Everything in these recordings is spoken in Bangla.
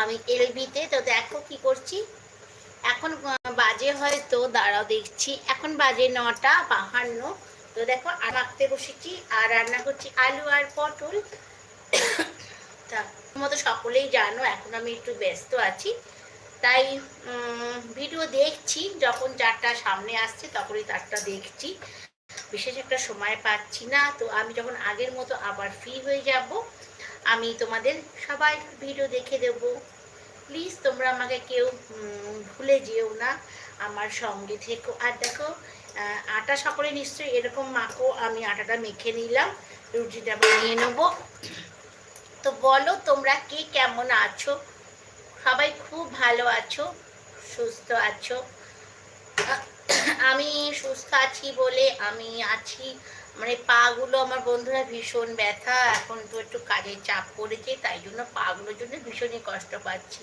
আমি এলবিতে তো দেখো কি করছি। এখন বাজে হয়তো, দাঁড়াও দেখছি। এখন বাজে নটা বাহান্ন। তো দেখো মাখতে বসেছি, আর রান্না করছি আলু আর পটল। তা মতো সকলেই জানো, এখন আমি একটু ব্যস্ত আছি। তাই ভিডিও দেখছি, যখন চারটা সামনে আসছে, তখনই তারটা দেখছি। বিশেষ একটা সময় পাচ্ছি না, তো আমি যখন আগের মতো আবার ফ্রি হয়ে যাব আমি তোমাদের সবাই ভিডিও দেখে দেব। প্লিজ তোমরা আমাকে কেউ ভুলে যেও না। আমার সঙ্গে থেকো। আর দেখো আটা সকলে নিশ্চয়ই এরকম মাখো, আমি আটাটা মেখে নিলাম, রুটিটা বানিয়ে নেব। তো বলো, তোমরা কে কেমন আছো? সবাই খুব ভালো আছো? সুস্থ আছো? আমি সুস্থ আছি বলে আমি আছি। মানে পাগুলো আমার বন্ধুরা ভীষণ ব্যথা, এখন তো একটু কাজের চাপ পড়েছে, তাই জন্য পাগুলোর জন্য ভীষণই কষ্ট পাচ্ছি।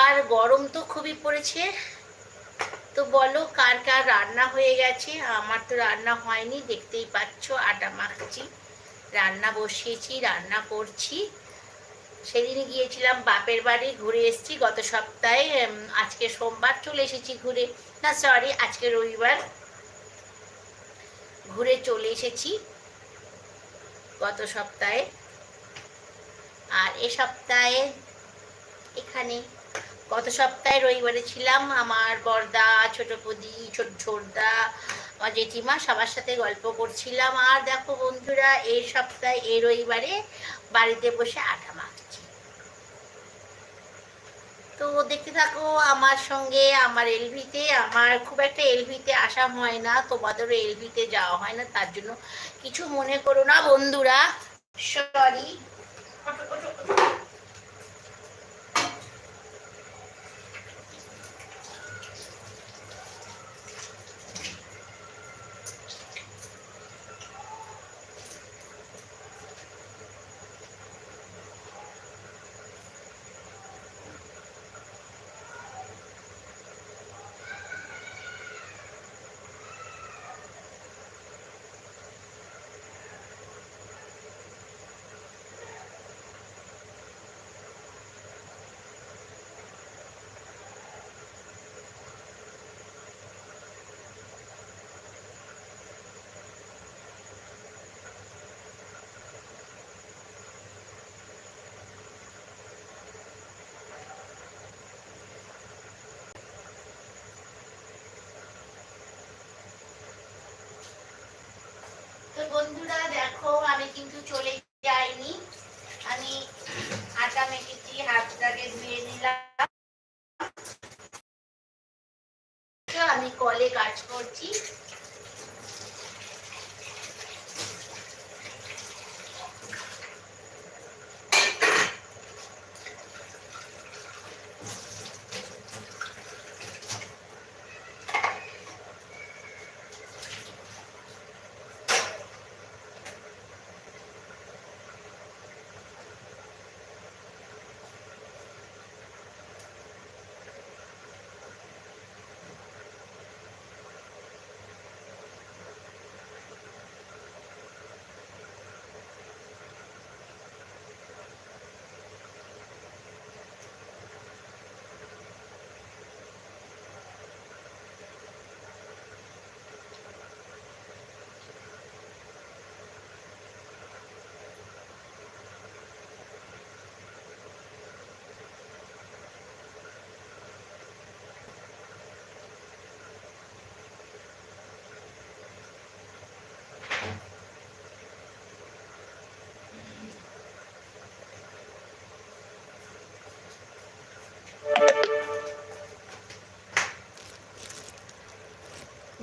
আর গরম তো খুবই পড়েছে। তো বলো, কার কার রান্না হয়ে গেছে? আমার তো রান্না হয়নি, দেখতেই পাচ্ছ, আটা মাখছি, রান্না বসিয়েছি, রান্না করছি। সেদিন গিয়েছিলাম বাপের বাড়ি, ঘুরে এসেছি, গত সপ্তাহে আজকে সোমবার চলে এসেছি ঘুরে। না সরি আজকে রবিবার। ঘুরে চলে এসেছি গত সপ্তাহে। আর এ সপ্তাহে এখানে গত সপ্তাহে রবিবারে ছিলাম আমার বর্দা, ছোট পদি, ছোট ছোটদা, আমার জেঠিমা সবার সাথে গল্প করছিলাম। আর দেখো বন্ধুরা এই সপ্তাহে এই রবিবারে বাড়িতে বসে আটা মাখছি তো দেখতে থাকো, আমার সঙ্গে, আমার এলভিতে, আমার খুব একটা এলভিতে আসা হয় না, তোমাদেরও এলভিতে যাওয়া হয় না, তার জন্য কিছু মনে করো না বন্ধুরা। সরি তো বন্ধুরা দেখো আমি কিন্তু চলে যাইনি। আমি আটা মেখেছি হাতটাকে ধুয়ে নিলাম তো আমি কলে কাজ করছি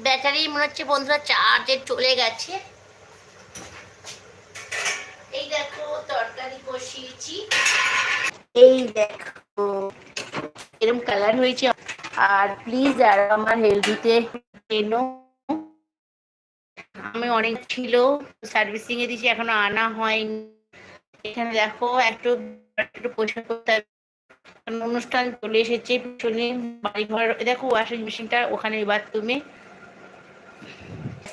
ব্যাটারি মনে হচ্ছে বন্ধুরা চার্জে চলে গেছে। এই দেখো তরকারি বসিয়েছি। এই দেখো এরকম কালার হয়েছে। আর প্লিজ যারা আমার হেলদিতে এনো আমি অনেক ছিল সার্ভিসিং এ দিয়েছি, এখনও আনা হয়নি। এখানে দেখো একটু একটু করতে অনুষ্ঠান চলে এসেছে পিছনে বাড়ি ঘর দেখো ওয়াশিং মেশিনটা ওখানে বাথরুমে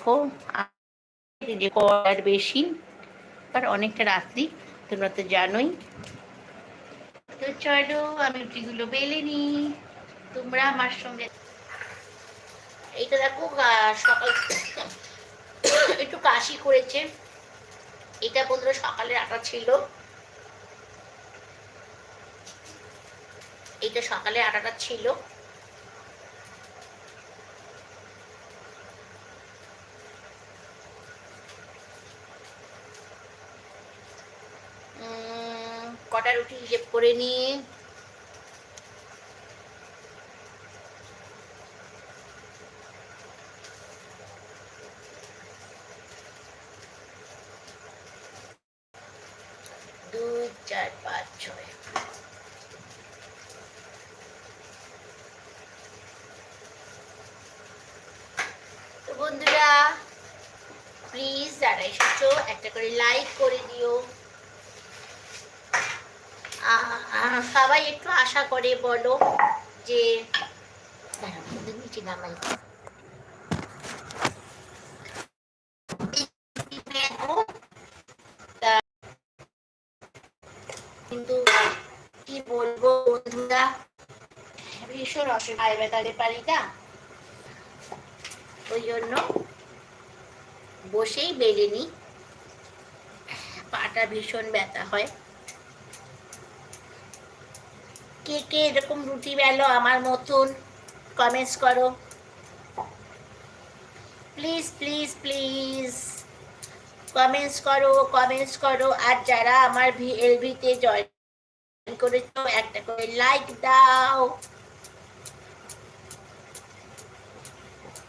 দেখো যে করার বেশি আর অনেকটা রাত্রি, তোমরা তো জানোই। তো চলো, আমি রুটিগুলো বেলে নি তোমরা আমার সঙ্গে এইটা দেখো সকাল একটু কাশি করেছে। এটা বন্ধুরা সকালের আটা ছিল। এটা সকালে আটাটা ছিল। কটা রুটি হিসেব করে নিয়ে। দুই, চার, পাঁচ, ছয়। বন্ধুরা প্লিজ যারা এসেছ, একটা করে লাইক করে দিও। সবাই একটু আশা করে বলো যে নিচে কিন্তু কি বলব বন্ধুরা? ভীষণ অসুবিধা বেতাতে পারি না ওই জন্য বসেই বেড়ে নি পাটা ভীষণ ব্যথা হয়। কে কে এরকম রুটি বেলো আমার মতন কমেন্টস করো। প্লিজ প্লিজ প্লিজ কমেন্টস করো কমেন্টস করো। আর যারা আমার এলভিতে জয়েন করেছ, একটা করে লাইক দাও।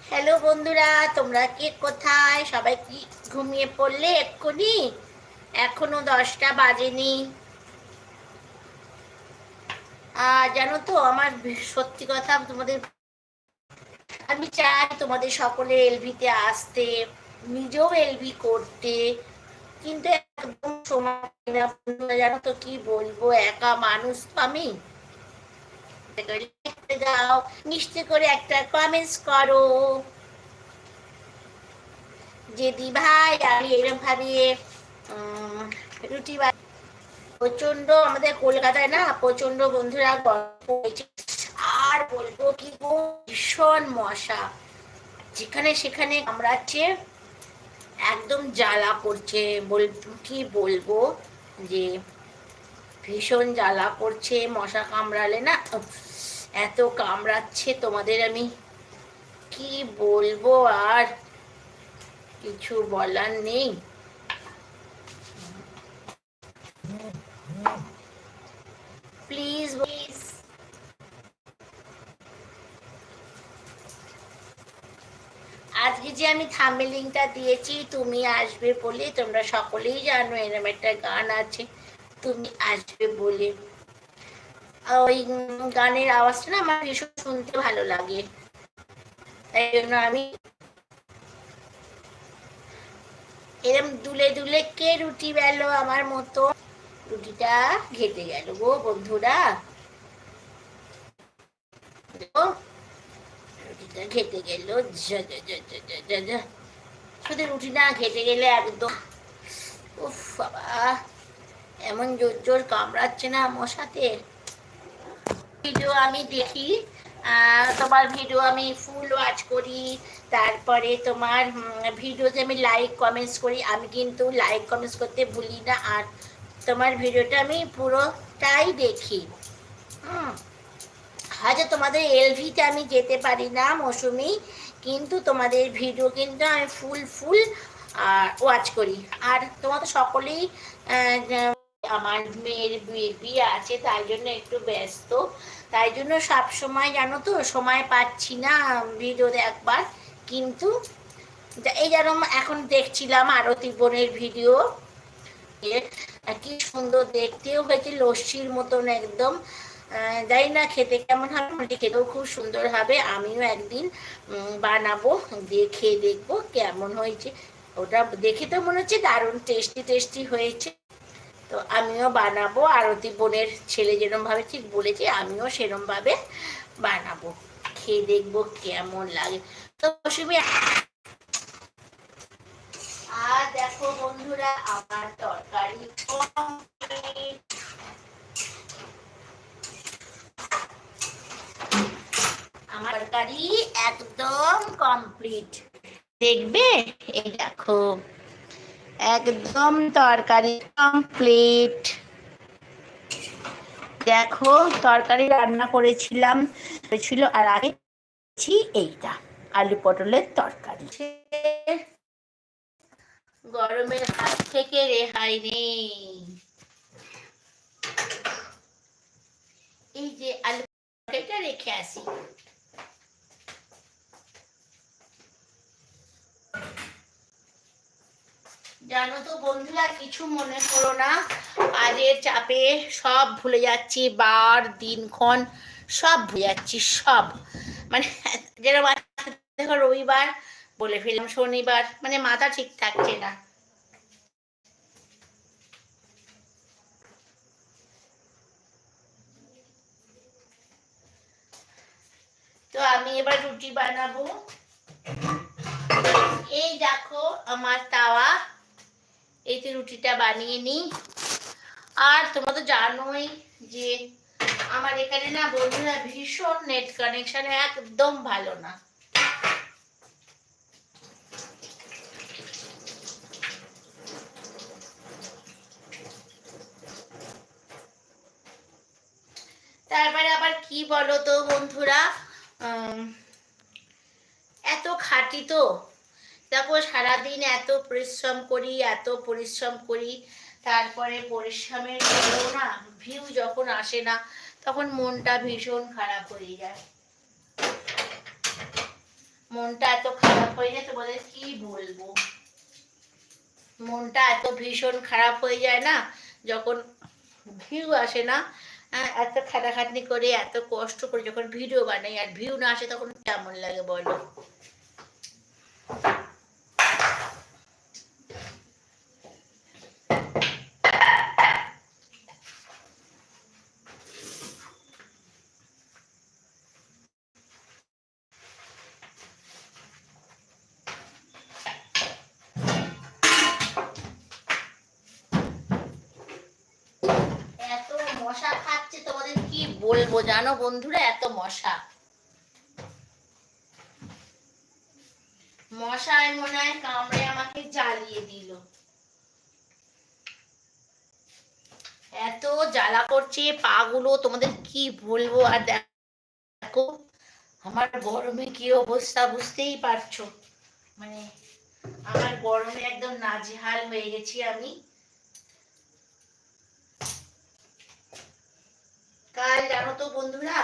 হ্যালো বন্ধুরা, তোমরা কে কোথায়? সবাই কি ঘুমিয়ে পড়লে এক্ষুনি? এখনও দশটা বাজেনি। জানো তো, আমার সত্যি কথা তোমাদের আমি চাই তোমাদের সকলে এলভিতে আসতে, নিজেও এলভি করতে, কিন্তু একদম সময় জানো তো কি বলব, একা মানুষ তো আমি। যাও মিষ্টি করে একটা কমেন্টস করো। যে দি ভাই, আমি এরকম ভাবে রুটি প্রচণ্ড আমাদের কলকাতায় না প্রচণ্ড বন্ধুরা গল্প আর বলব কি গো, ভীষণ মশা। যেখানে সেখানে কামড়াচ্ছে, একদম জ্বালা করছে। বল, কি বলব যে, ভীষণ জ্বালা করছে, মশা কামড়ালে না। এত কামড়াচ্ছে তোমাদের আমি কি বলব আর কিছু বলার নেই। প্লিজ প্লিজ আজকে যে আমি থামেলিংটা দিয়েছি, তুমি আসবে বলে, তোমরা সকলেই জানো এরকম একটা গান আছে, তুমি আসবে বলে। ওই গানের আওয়াজটা না আমার ভীষণ শুনতে ভালো লাগে। তাই জন্য আমি এরম দুলে দুলে কে রুটি বেলো আমার মতো রুটিটা ঘেটে গেল গো বন্ধুরা। রুটিটা ঘেটে গেল। শুধু রুটি না, ঘেটে গেলে একদম, উফ বাবা, এমন জোর জোর কামড়াচ্ছে না মশাতে ভিডিও আমি দেখি তোমার ভিডিও আমি ফুল ওয়াচ করি। তারপরে তোমার ভিডিওতে আমি লাইক কমেন্টস করি। আমি কিন্তু লাইক কমেন্টস করতে ভুলি না। আর তোমার ভিডিওটা আমি পুরোটাই দেখি। হয়তো তোমাদের এলভিতে আমি যেতে পারি না, মৌসুমি, কিন্তু তোমাদের ভিডিও কিন্তু আমি ফুল ফুল ওয়াচ করি। আর তোমার তো সকলেই আমার মেয়ের বিয়ে আছে, তাই জন্য একটু ব্যস্ত। তাই জন্য সব সময় জানো তো, সময় পাচ্ছি না ভিডিও দেখবার কিন্তু এই যেন এখন দেখছিলাম আরতি বোনের ভিডিও কি সুন্দর দেখতেও হয়েছে লস্যির মতন একদম। যাই না খেতে কেমন হবে খেতেও খুব সুন্দর হবে। আমিও একদিন বানাবো দিয়ে খেয়ে দেখব কেমন হয়েছে। ওটা দেখে তো মনে হচ্ছে দারুণ টেস্টি টেস্টি হয়েছে। তো আমিও বানাবো, আরতি বোনের ছেলে যেরমভাবে ঠিক বলেছে, আমিও সেরমভাবে বানাবো। খেয়ে দেখব কেমন লাগে। তো অসুবিধা আর দেখো বন্ধুরা, আমার তরকারি আমার তরকারি একদম কমপ্লিট দেখবে? এই দেখো। একদম তরকারি কমপ্লিট দেখো, তরকারি রান্না করেছিলাম। ছিল আর আগে এইটা, আলু পটলের তরকারি। গরমের হাত থেকে রেহাই নেই। এই যে আলু এটা রেখে আসি। জানো তো বন্ধুরা, কিছু মনে করো না, কাজের চাপে সব ভুলে যাচ্ছি, বার, দিনক্ষণ সব ভুলে যাচ্ছি, সব। মানে যেরকম দেখো রবিবার বলে ফেললাম, শনিবার। মানে মাথা ঠিক থাকছে না। তো আমি এবার রুটি বানাবো। এই দেখো আমার তাওয়া। এই তো রুটিটা বানিয়ে নিই। আর তোমরা তো জানোই যে আমার এখানে না বন্ধুরা ভীষণ নেট কানেকশন একদম ভালো না। তারপরে আবার কি বলো তো বন্ধুরা এত খাটি তো। দেখো সারাদিন এত পরিশ্রম করি, এত পরিশ্রম করি, তারপরে পরিশ্রমের না ভিউ যখন আসে না, তখন মনটা ভীষণ খারাপ হয়ে যায়। মনটা এত খারাপ হয়ে যায় তোমাদের কি বলব? মনটা এত ভীষণ খারাপ হয়ে যায় না, যখন ভিউ আসে না হ্যাঁ, এত খাটাখাটনি করে এত কষ্ট করে যখন ভিডিও বানাই আর ভিউ না আসে তখন কেমন লাগে বলো এত মশা খাচ্ছে তোমাদের কি বলব জানো বন্ধুরা, এত মশা। মশায় মনে হয় কামড়ে আমাকে জ্বালিয়ে দিল। এত জ্বালা করছে পাগুলো, তোমাদের কি বলব? আর দেখো, আমার গরমে কি অবস্থা বুঝতেই পারছ? মানে আমার গরমে একদম নাজেহাল হয়ে গেছি আমি। কাল জানো তো বন্ধুরা,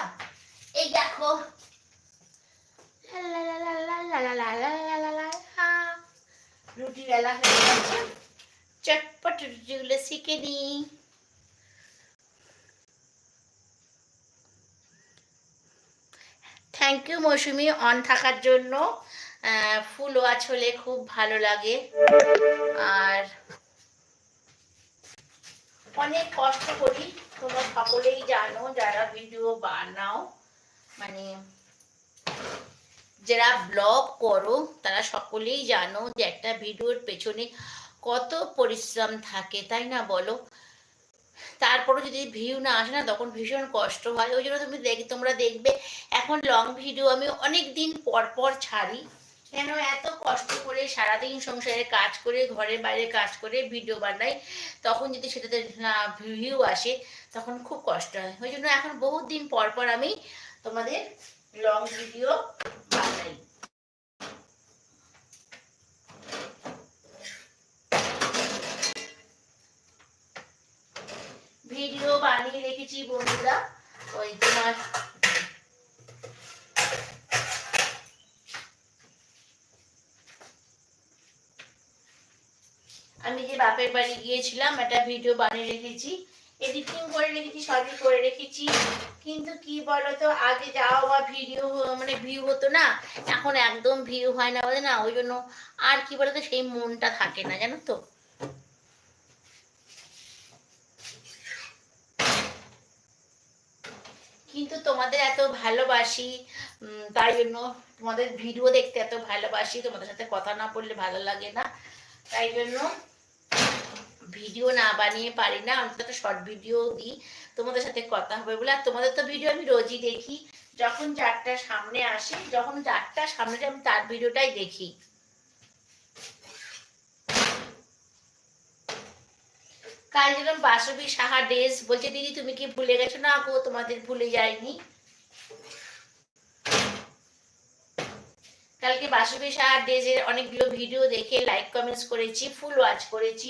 এই দেখো। রুটি বেলা হয়ে গেছে চটপট রুটিগুলো শিখে নিই থ্যাংক ইউ মৌসুমি অন থাকার জন্য। ফুলও হলে খুব ভালো লাগে। আর অনেক কষ্ট করি। তোমরা সকলেই জানো, যারা ভিডিও বানাও মানে যারা ব্লগ করো, তারা সকলেই জানো যে একটা ভিডিওর পেছনে কত পরিশ্রম থাকে, তাই না বলো? তারপরে যদি ভিউ না আসে না, তখন ভীষণ কষ্ট হয়। ওই জন্য তুমি দেখ, তোমরা দেখবে, এখন লং ভিডিও আমি অনেক দিন পর পর ছাড়ি। কেন এত কষ্ট করে সারাদিন সংসারে কাজ করে, ঘরের বাইরে কাজ করে ভিডিও বানাই? তখন যদি সেটাতে ভিউ আসে, তখন খুব কষ্ট হয়। ওই জন্য এখন বহুত দিন পর পর আমি তোমাদের লং ভিডিও বানাই। ভিডিও বানিয়ে রেখেছি বন্ধুরা। ওই তোমার আমি যে বাপের বাড়ি গিয়েছিলাম, একটা ভিডিও বানিয়ে রেখেছি। এডিটিং করে রেখেছি, সবই করে রেখেছি। কিন্তু কি বলতো, আগে যাওয়া বা ভিডিও মানে ভিউ হতো না। এখন একদম ভিউ হয় না বলে না, ওই জন্য আর কি বলতো, সেই মনটা থাকে না, জানো তো। কিন্তু তোমাদের এত ভালোবাসি তাই জন্য তোমাদের ভিডিও দেখতে এত ভালোবাসি, তোমাদের সাথে কথা না বললে ভালো লাগে না। তাই জন্য ভিডিও না বানিয়ে পারি না অন্তত শর্ট ভিডিও দিই, তোমাদের সাথে কথা হবে বলে। আর তোমাদের তো ভিডিও আমি রোজই দেখি, যখন যারটা সামনে আসে, যখন যারটা সামনে আমি তার ভিডিওটাই দেখি। কাল যেরকম বাসবী সাহা ডেস বলছে, দিদি, তুমি কি ভুলে গেছো না গো? তোমাদের ভুলে যায়নি কালকে বাসবী সাহা ডেজের অনেকগুলো ভিডিও দেখে লাইক কমেন্টস করেছি ফুল ওয়াচ করেছি।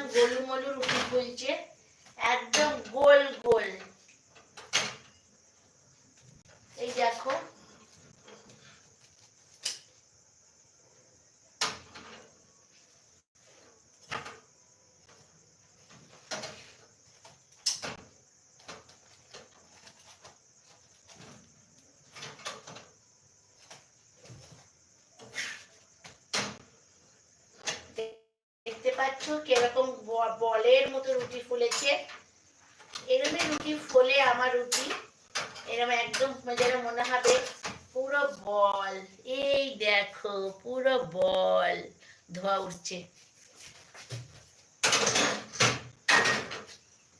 কি একদম গোলু মলু ফুলছে একদম গোল গোল। এই দেখো দেখতে পাচ্ছ কীরকম ব- বলের মতো রুটি ফুলেছে। এরমই রুটি ফোলে আমার রুটি। এরকম একদম যেন মনে হবে, পুরো বল। এই দেখো, পুরো বল। ধোয়া উঠছে।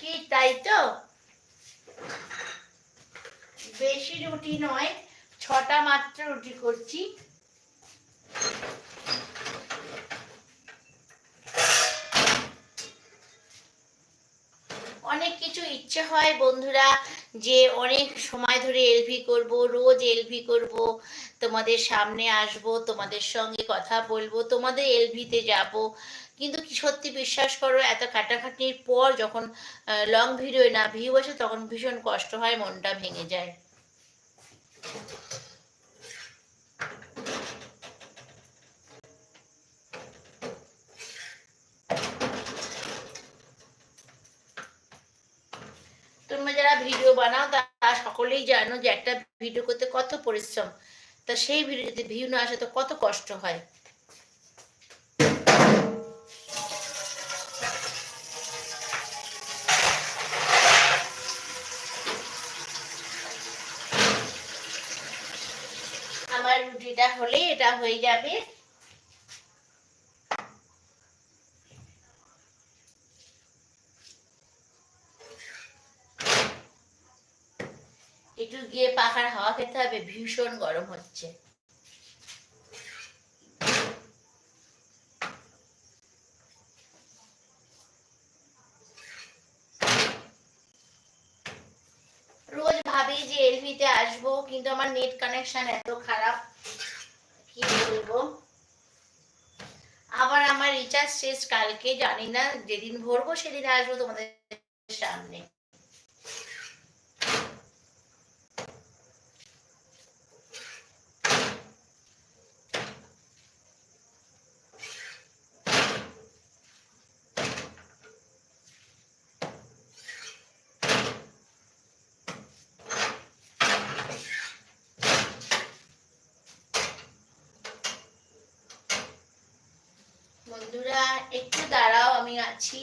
কি তাই তো? বেশি রুটি নয়, ছটা মাত্র রুটি করছি অনেক কিছু ইচ্ছে হয় বন্ধুরা যে অনেক সময় ধরে এলভি করব, রোজ এলভি করব, তোমাদের সামনে আসব, তোমাদের সঙ্গে কথা বলব, তোমাদের এলভিতে যাব। কিন্তু সত্যি বিশ্বাস করো, এত খাটাখাটনির পর যখন লং ভিডিও না ভিউ আসে, তখন ভীষণ কষ্ট হয়, মনটা ভেঙে যায় তোমরা যারা ভিডিও বানাও, তারা সকলেই জানো যে একটা ভিডিও করতে কত পরিশ্রম। তা সেই ভিডিওতে ভিউ না আসে, তো কত কষ্ট হয়। আমার রুটিটা হলে এটা হয়ে যাবে। একটু গিয়ে পাখার হাওয়া খেতে হবে, ভীষণ গরম হচ্ছে। রোজ ভাবি যে এলভিতে আসব, কিন্তু আমার নেট কানেকশন এত খারাপ। কি বলব? আবার আমার রিচার্জ শেষ কালকে, জানি না, যেদিন ভরবো সেদিন আসব তোমাদের সামনে। বন্ধুরা একটু দাঁড়াও আমি আছি।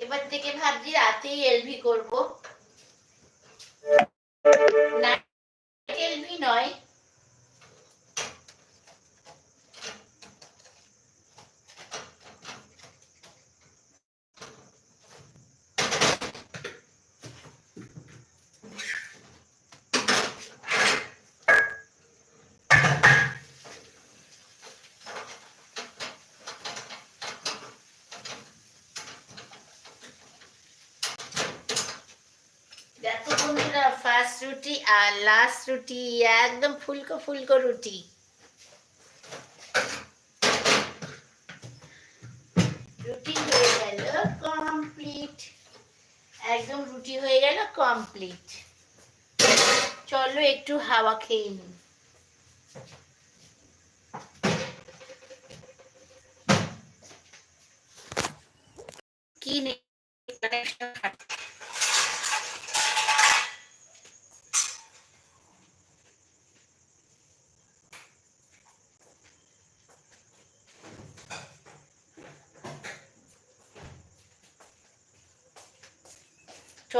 এবার থেকে ভাবছি রাতেই এলভি করব। ফার্স্ট রুটি আর লাস্ট রুটি একদম ফুলকো ফুলকো রুটি। রুটি হয়ে গেল কমপ্লিট একদম রুটি হয়ে গেল কমপ্লিট চলো একটু হাওয়া খেয়ে নিই। কি নেই?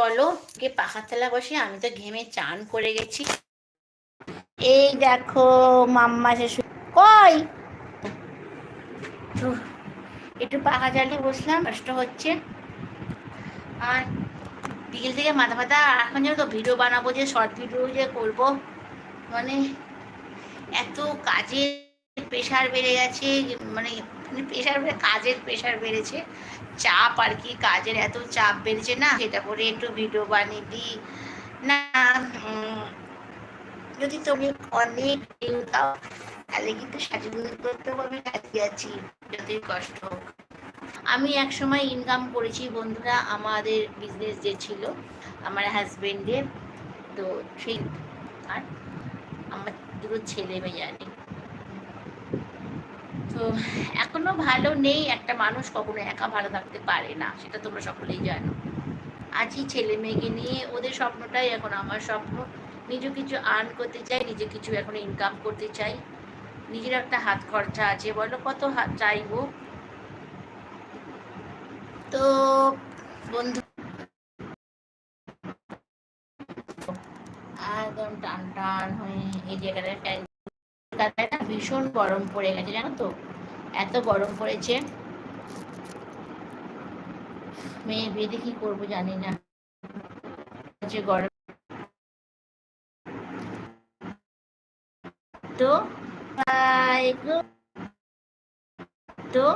চলো কে পাখার তলা বসে? আমি তো ঘেমে চান করে গেছি। এই দেখো, মাম্মা শেষু কই? একটু পাখা চালিয়ে বসলাম, কষ্ট হচ্ছে। আর বিকেল থেকে মাথা ব্যথা এখন যেন তো ভিডিও বানাবো যে শর্ট ভিডিও যে করব। মানে এত কাজের প্রেশার বেড়ে গেছে মানে প্রেশার বেড়ে কাজের প্রেশার বেড়েছে। চাপ আর কি, কাজের এত চাপ বেড়েছে না, সেটা করে একটু ভিডিও বানিয়ে দিই। না যদি তুমি অনেক ভিউ দাও তাহলে কিন্তু সাজুগুজু করতেও আমি কাজে আছি যতই কষ্ট হোক। আমি এক সময় ইনকাম করেছি বন্ধুরা, আমাদের বিজনেস যে ছিল, আমার হাজবেন্ডের তো সেই, আর আমার দুটো ছেলে মেয়ে জানি। তো এখনও ভালো নেই, একটা মানুষ কখনো একা ভালো থাকতে পারে না, সেটা তোমরা সকলেই জানো। আজই ছেলে মেয়েকে নিয়ে ওদের স্বপ্নটাই এখন আমার স্বপ্ন। নিজে কিছু আর্ন করতে চাই, নিজে কিছু এখন ইনকাম করতে চাই। নিজের একটা হাত খরচা আছে, বলো কত হাত চাইব? তো বন্ধু একদম টান টান হয়ে এই জায়গাটা কলকাতায় না ভীষণ গরম পড়ে গেছে, জানো তো? এত গরম পড়েছে। মেয়ে বেঁধে কি করব জানি না। যে গরম তো তো